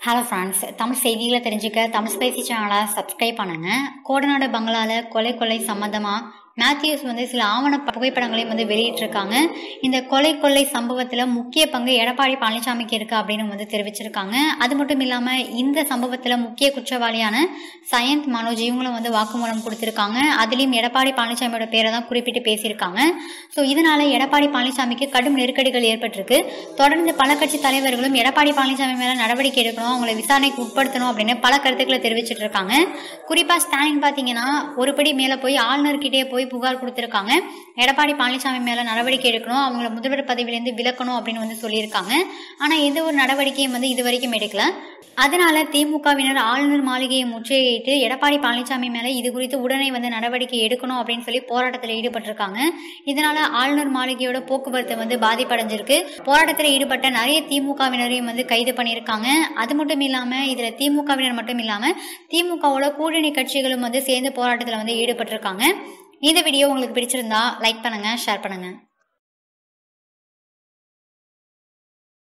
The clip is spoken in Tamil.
ஹலோ ஃப்ரெண்ட்ஸ் தமிழ் செய்திகளை தெரிஞ்சுக்க தமிழ் ஸ்பைசி சேனலை சப்ஸ்கிரைப் பண்ணுங்க. கோடநாடு பங்களாவில் கொலை கொலை சம்மந்தமாக மேத்யூஸ் வந்து சில ஆவண புகைப்படங்களையும் வந்து வெளியிட்டிருக்காங்க. இந்த கொலை கொள்ளை சம்பவத்தில் முக்கிய பங்கு எடப்பாடி பழனிசாமிக்கு இருக்கு அப்படின்னு வந்து தெரிவிச்சிருக்காங்க. அது மட்டும் இல்லாமல் இந்த சம்பவத்தில் முக்கிய குற்றவாளியான சயந்த் மனோஜ் இவங்களும் வந்து வாக்குமூலம் கொடுத்துருக்காங்க. அதுலேயும் எடப்பாடி பழனிசாமியோட பேரை தான் குறிப்பிட்டு பேசியிருக்காங்க. ஸோ இதனால எடப்பாடி பழனிசாமிக்கு கடும் நெருக்கடிகள் ஏற்பட்டிருக்கு. தொடர்ந்து பல கட்சி தலைவர்களும் எடப்பாடி பழனிசாமி மேலே நடவடிக்கை எடுக்கணும் அவங்களை விசாரணைக்கு உட்படுத்தணும் அப்படின்னு பல கருத்துக்களை தெரிவிச்சிட்டு இருக்காங்க. குறிப்பாக ஸ்டாலின் பார்த்தீங்கன்னா ஒருபடி மேலே போய் ஆளுநர்கிட்டயே போய் புகார் கொடுத்திருக்காங்க. எடப்பாடி பழனிசாமி மேல நடவடிக்கை எடுக்கணும் அவங்கள முதல்வர் பதவியிலேருந்து விலக்கணும் அப்படின்னு வந்து சொல்லியிருக்காங்க. ஆனா எந்த ஒரு நடவடிக்கையும் வந்து இது வரைக்கும் எடுக்கல. அதனால திமுகவினர் ஆளுநர் மாளிகையை முற்றுகையிட்டு எடப்பாடி பழனிசாமி மேல இது குறித்து உடனே வந்து நடவடிக்கை எடுக்கணும் அப்படின்னு சொல்லி போராட்டத்தில் ஈடுபட்டிருக்காங்க. இதனால ஆளுநர் மாளிகையோட போக்குவரத்து வந்து பாதிப்படைஞ்சிருக்கு. போராட்டத்தில் ஈடுபட்ட நிறைய திமுகவினரையும் வந்து கைது பண்ணியிருக்காங்க. அது மட்டும் இல்லாம இதுல திமுகவினர் மட்டும் இல்லாம திமுகவோட கூட்டணி கட்சிகளும் வந்து சேர்ந்து போராட்டத்தில் வந்து ஈடுபட்டிருக்காங்க. இந்த வீடியோ உங்களுக்கு பிடிச்சிருந்தா லைக் பண்ணுங்கள் ஷேர் பண்ணுங்கள்